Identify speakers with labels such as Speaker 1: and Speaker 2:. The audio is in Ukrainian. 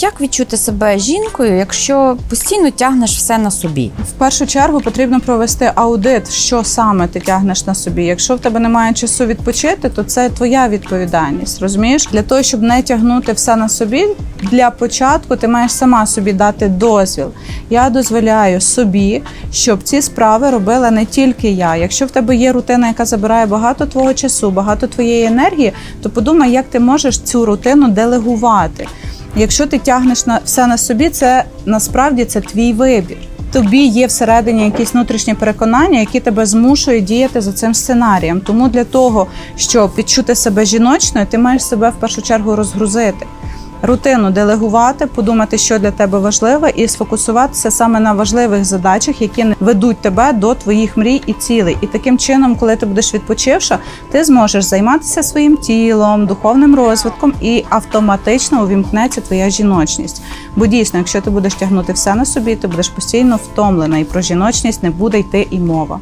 Speaker 1: Як відчути себе жінкою, якщо постійно тягнеш все на собі?
Speaker 2: В першу чергу потрібно провести аудит, що саме ти тягнеш на собі. Якщо в тебе немає часу відпочити, то це твоя відповідальність. Розумієш? Для того, щоб не тягнути все на собі, для початку ти маєш сама собі дати дозвіл. Я дозволяю собі, щоб ці справи робила не тільки я. Якщо в тебе є рутина, яка забирає багато твого часу, багато твоєї енергії, то подумай, як ти можеш цю рутину делегувати. Якщо ти тягнеш на все на собі, це насправді це твій вибір. Тобі є всередині якісь внутрішні переконання, які тебе змушують діяти за цим сценарієм. Тому для того, щоб відчути себе жіночною, ти маєш себе в першу чергу розгрузити. Рутину делегувати, подумати, що для тебе важливе, і сфокусуватися саме на важливих задачах, які ведуть тебе до твоїх мрій і цілей. І таким чином, коли ти будеш відпочивша, ти зможеш займатися своїм тілом, духовним розвитком і автоматично увімкнеться твоя жіночність. Бо дійсно, якщо ти будеш тягнути все на собі, ти будеш постійно втомлена, і про жіночність не буде йти і мова.